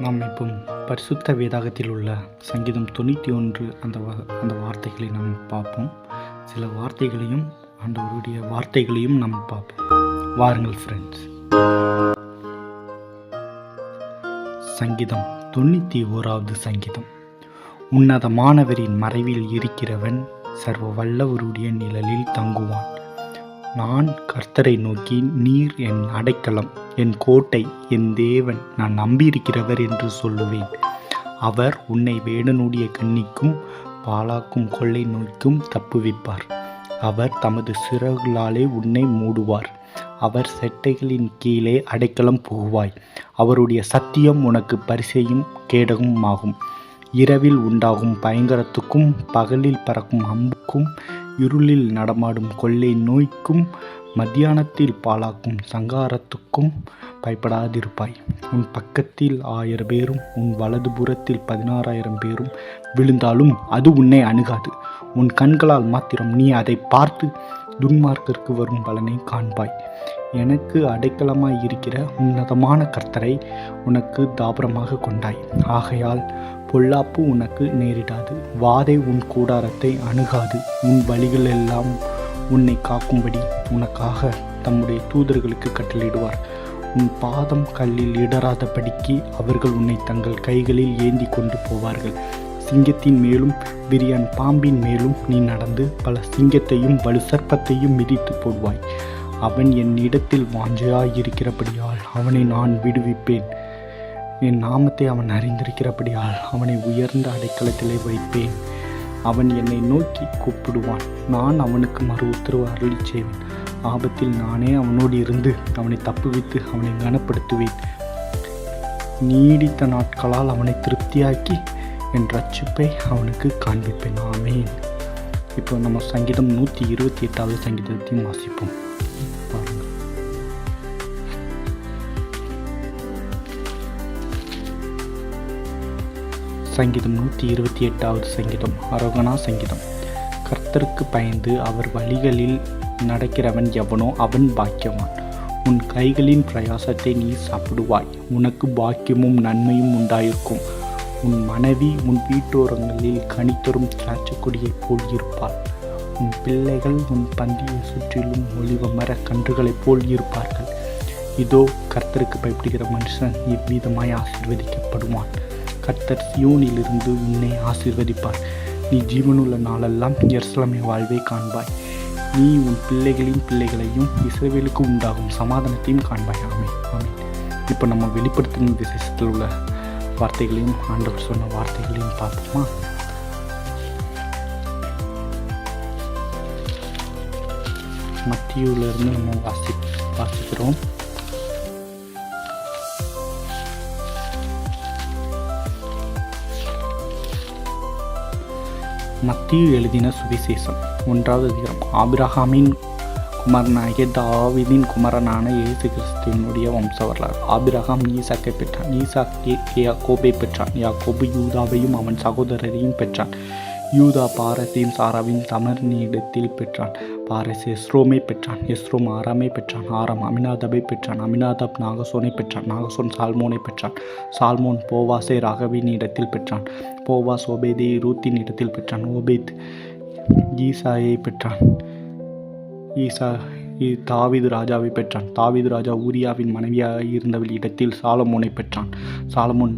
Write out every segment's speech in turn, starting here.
நாம் இப்போ பரிசுத்த வேதாகத்தில் உள்ள சங்கீதம் தொண்ணூற்றி ஒன்று அந்த வ- அந்த வார்த்தைகளை நாம் பார்ப்போம். சில வார்த்தைகளையும் ஆண்டவருடைய வார்த்தைகளையும் நாம் பார்ப்போம். வாருங்கள் ஃப்ரெண்ட்ஸ் சங்கீதம் தொண்ணூற்றி ஓராவது சங்கீதம். உன்னதமானவரின் மறைவில் இருக்கிறவன் சர்வ வல்லவருடைய நிழலில் தங்குவான். நான் கர்த்தரை நோக்கி நீர் என் அடைக்கலம். என் கோட்டை என் தேவன் நான் நம்பியிருக்கிறவர் என்று சொல்லுவேன். அவர் உன்னை வேடனுடைய கண்ணிக்கும் பாலாக்கும் கொள்ளை நோய்க்கும் தப்புவிப்பார் அவர் தமது சிறகுகளாலே உன்னை மூடுவார். அவர் செட்டைகளின் கீழே அடைக்கலம் புகுவாய். அவருடைய சத்தியம் உனக்கு பரிசையும் கேடகமும் ஆகும் இரவில் உண்டாகும் பயங்கரத்துக்கும் பகலில் பறக்கும் அம்புக்கும் இருளில் நடமாடும் கொள்ளை நோய்க்கும் மத்தியானத்தில் பாழாக்கும் சங்காரத்துக்கும் பயப்படாதிருப்பாய். உன் பக்கத்தில் ஆயிரம் பேரும் உன் வலது புறத்தில் பதினாறாயிரம் பேரும் விழுந்தாலும் அது உன்னை அணுகாது. உன் கண்களால் மாத்திரம் நீ அதை பார்த்து துன்மார்க்கிற்கு வரும் பலனை காண்பாய். எனக்கு அடைக்கலமாய் இருக்கிற உன்னதமான கர்த்தரை உனக்கு தாபரமாக கொண்டாய். ஆகையால் பொல்லாப்பு உனக்கு நேரிடாது. வாதை உன் கூடாரத்தை அணுகாது. உன் வழிகளெல்லாம் உன்னை காக்கும்படி உனக்காக தம்முடைய தூதர்களுக்கு கட்டளையிடுவார். உன் பாதம் கல்லில் இடராதபடிக்கு அவர்கள் உன்னை தங்கள் கைகளில் ஏந்தி கொண்டு போவார்கள். சிங்கத்தின் மேலும் விரியன் பாம்பின் மேலும் நீ நடந்து பல சிங்கத்தையும் வலு சர்ப்பத்தையும் மிதித்து போடுவாய். அவன் என்னிடத்தில் வாஞ்சையாயிருக்கிறபடியால் அவனை நான் விடுவிப்பேன். என் நாமத்தை அவன் அறிந்திருக்கிறபடியால் அவனை உயர்ந்த அடைக்கலத்திலே வைப்பேன். அவன் என்னை நோக்கி கூப்பிடுவான். நான் அவனுக்கு மறு உத்தரவு அருளி செய்வேன். ஆபத்தில் நானே அவனோடு இருந்து அவனை தப்புவித்து அவனை கனப்படுத்துவேன். நீடித்த நாட்களால் அவனை திருப்தியாக்கி என் ரட்சிப்பை அவனுக்கு காண்பிப்பேன். ஆமேன். இப்போ நம்ம சங்கீதம் நூற்றி இருபத்தி எட்டாவது சங்கீதத்தையும் வாசிப்போம். சங்கீதம் நூற்றி இருபத்தி எட்டாவது சங்கீதம் அரோகணா சங்கீதம். கர்த்தருக்கு பயந்து அவர் வழிகளில் நடக்கிறவன் எவனோ அவன் பாக்கியவான். உன் கைகளின் பிரயாசத்தை நீ சாப்பிடுவாய். உனக்கு பாக்கியமும் நன்மையும் உண்டாயிருக்கும். உன் மனைவி உன் வீட்டோரங்களில் கனித்தரும் திராட்சக்கொடியைப் போல் இருப்பாள். உன் பிள்ளைகள் உன் பந்தியை சுற்றிலும் ஒளிவ மர கன்றுகளைப் போல் இருப்பார்கள். இதோ கர்த்தருக்கு பயப்படுகிற மனுஷன் இவ்விதமாய் ஆசிர்வதிக்கப்படுவான். கர்த்தர் சியோனிலிருந்து உன்னை ஆசிர்வதிப்பார். நீ ஜீவனுள்ள நாளெல்லாம் எருசலேமை வாழ்வை காண்பாய். நீ உன் பிள்ளைகளின் பிள்ளைகளையும் இஸ்ரவேலுக்கு உண்டாகும் சமாதானத்தையும் காண்பாய். ஆமை ஆமை இப்போ நம்ம வெளிப்படுத்தும் விசேஷத்தில் உள்ள வார்த்தைகளையும் ஆண்டவர் சொன்ன வார்த்தைகளையும் பார்ப்போமா? மத்தியூலேருந்து நம்ம வாசி வாசிக்கிறோம். மத்தியில் எழுதின சுவிசேஷம். ஒன்றாவது அதிகாரம். ஆபிரகாமின் குமரனாகிய தாவிதின் குமரனான இயேசு கிறிஸ்துவனுடைய வம்ச வரலாறு ஆபிரகாம் ஈசாக்கை பெற்றான். ஈசாக் யாக்கோபை பெற்றான். யாக்கோபு யூதாவையும் அவன் சகோதரரையும் பெற்றான். யூதா பாரசையும் சாராவின் தமர்னிடத்தில் பெற்றான். பாரஸ் எஸ்ரோமை பெற்றான். எஸ்ரோம் ஆராமை பெற்றான். ஆராம் அமினாதபை பெற்றான். அமினாதப் நாகசோனை பெற்றான். நாகசோன் சால்மோனை பெற்றான். சால்மோன் போவாசை ராகவின் இடத்தில் பெற்றான். போவாஸ் ஓபேதை ரூத்தின் இடத்தில் பெற்றான். ஓபேத் ஈசாயை பெற்றான். ஈசா தாவிது ராஜாவை பெற்றான். தாவிது ராஜா ஊரியாவின் மனைவியாக இருந்தவள் இடத்தில் சாலமோனை பெற்றான். சாலமோன்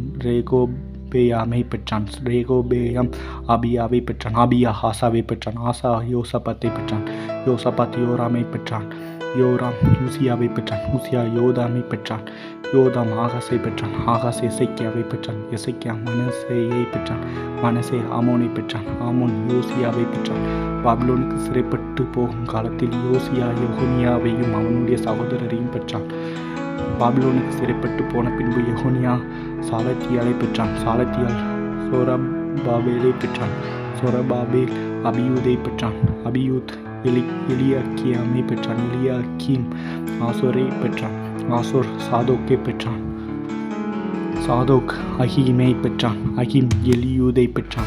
ரேகோபேயாமை பெற்றான். ரேகோபேயம் அபியாவை பெற்றான். அபியா ஆசாவை பெற்றான். ஆசா யோசபாத்தை பெற்றான். யோசபாத் யோராமை பெற்றான். யோராம் யூசியாவை பெற்றான். ஊசியா யோதாமை பெற்றான். யோதாம் ஆகாசை பெற்றான். ஆகாஸ் எசைக்கியாவை பெற்றான். எசைக்கியா மனசேயை பெற்றான். மனசே ஆமோனை பெற்றான். ஆமோன் யோசியாவை பெற்றான். பாபிலோனுக்கு சிறைப்பட்டு போகும் காலத்தில் யோசியா யோகுனியாவையும் அவனுடைய சகோதரரையும் பெற்றான். பாபிலோனுக்கு சிறைப்பட்டு போன பின்பு யெகோனியா சாலத்தியாலை பெற்றான். சாலத்தியால் சோரபாபேலை பெற்றான். சோரபாபேல் அபியூதை பெற்றான். அபியூத் எலி எலியாக்கியாமை பெற்றான். எலியாக்கீம் ஆசோரை பெற்றான். ஆசோர் சாதோக்கை பெற்றான். சாதோக் அஹீமை பெற்றான். அஹீம் எலியூதை பெற்றான்.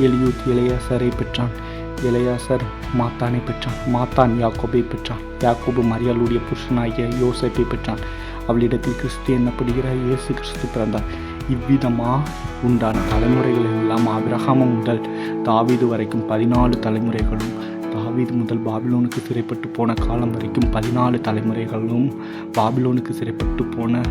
எலியூத் இளையாசரை பெற்றான். இளையாசர் மாத்தானை பெற்றான். மாத்தான் யாக்கோபை பெற்றான். யாக்கோபு மரியாளுடைய புருஷனாகிய யோசப்பை பெற்றான். அவளிடத்தில் கிறிஸ்து என்னப்படுகிற இயேசு கிறிஸ்து பிறந்தார். இவ்விதமாக உண்டான தலைமுறைகள் எல்லாம் ஆபிரகாமம் முதல் தாவீது வரைக்கும் பதினாலு தலைமுறைகளும் தாவீது முதல் பாபிலோனுக்கு சிறைப்பட்டு போன காலம் வரைக்கும் பதினாலு தலைமுறைகளும் பாபிலோனுக்கு சிறைப்பட்டு போன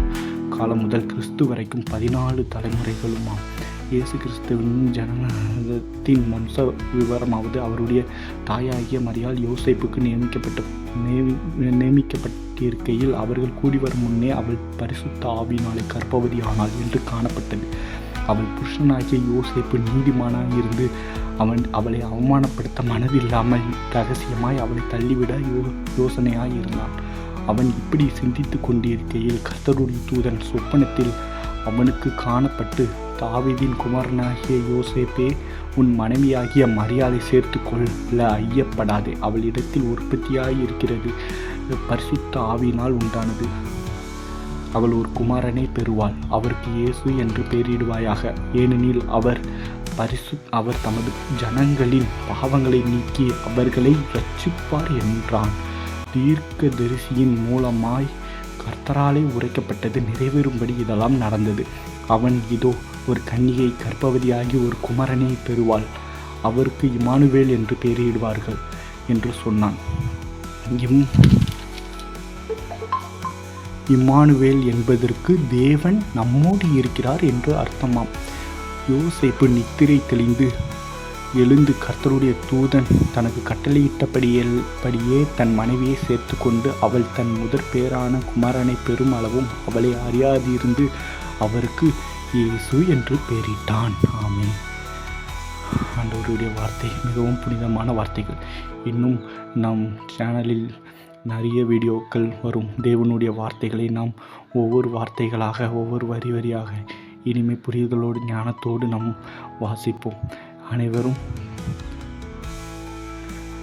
காலம் முதல் கிறிஸ்து வரைக்கும் பதினாலு தலைமுறைகளுமாம். இயேசு கிறிஸ்துவின் ஜனனத்தின் வம்ச விவரமாவது அவருடைய தாயாகிய மரியால் யோசைப்புக்கு நியமிக்கப்பட்ட நியமி- நியமிக்கப்பட்டிருக்கையில் அவர்கள் கூடி வரும் முன்னே அவள் பரிசுத்த ஆவினாலே கற்பவதி ஆனாள் என்று காணப்பட்டது. அவள் புருஷனாகிய யோசேப்பு நீதிமானாக இருந்து அவன் அவளை அவமானப்படுத்த மனதில்லாமல் ரகசியமாய் அவளை தள்ளிவிட யோ யோசனையாய் இருந்தான். அவன் இப்படி சிந்தித்து கொண்டிருக்கையில் கர்த்தருடைய தூதன் சொப்பனத்தில் அவனுக்கு காணப்பட்டு தாவிதின் குமாரனாகிய யோசேப்பே உன் மனைவியாகிய மரியாதை சேர்த்து கொள்ள ஐயப்படாதே அவளிடத்தில் உற்பத்தியாய் இருக்கிறது பரிசுத்த ஆவியினால் உண்டானது. அவள் ஒரு குமாரனை பெறுவாள் அவருக்கு இயேசு என்று பெயரிடுவாயாக. ஏனெனில் அவர் பரிசு அவர் தமது ஜனங்களின் பாவங்களை நீக்கி அவர்களை ரட்சிப்பார் என்றான். தீர்க்க தரிசியின் மூலமாய் கர்த்தராலே உரைக்கப்பட்டது நிறைவேறும்படி இதெல்லாம் நடந்தது. அவன் இதோ ஒரு கன்னியை கர்ப்பவதியாகி ஒரு குமரனை பெறுவாள். அவருக்கு இமானுவேல் என்று பெயரிடுவார்கள் என்று சொன்னான். இம் இம்மானுவேல் என்பதற்கு தேவன் நம்மோடு இருக்கிறார் என்று அர்த்தமாம். யோசேப்பு நித்திரை தெளிந்து எழுந்து கர்த்தருடைய தூதன் தனக்கு கட்டளையிட்டபடியே படியே தன் மனைவியை சேர்த்து கொண்டு அவள் தன் முதற் பேரான குமாரனை பெரும் அளவும் அவளை அறியாதிருந்து அவருக்கு இயேசு என்று பெயரிட்டான். ஆமே ஆண்டவருடைய வார்த்தை மிகவும் புனிதமான வார்த்தைகள். இன்னும் நம் சேனலில் நிறைய வீடியோக்கள் வரும். தேவனுடைய வார்த்தைகளை நாம் ஒவ்வொரு வார்த்தைகளாக ஒவ்வொரு வரி வரியாக இனிமே புரிதலோடு ஞானத்தோடு நாம் வாசிப்போம். அனைவரும்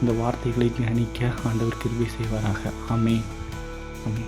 இந்த வார்த்தைகளை தியானிக்க ஆண்டவர் கிருபை செய்வாராக. அமே அமே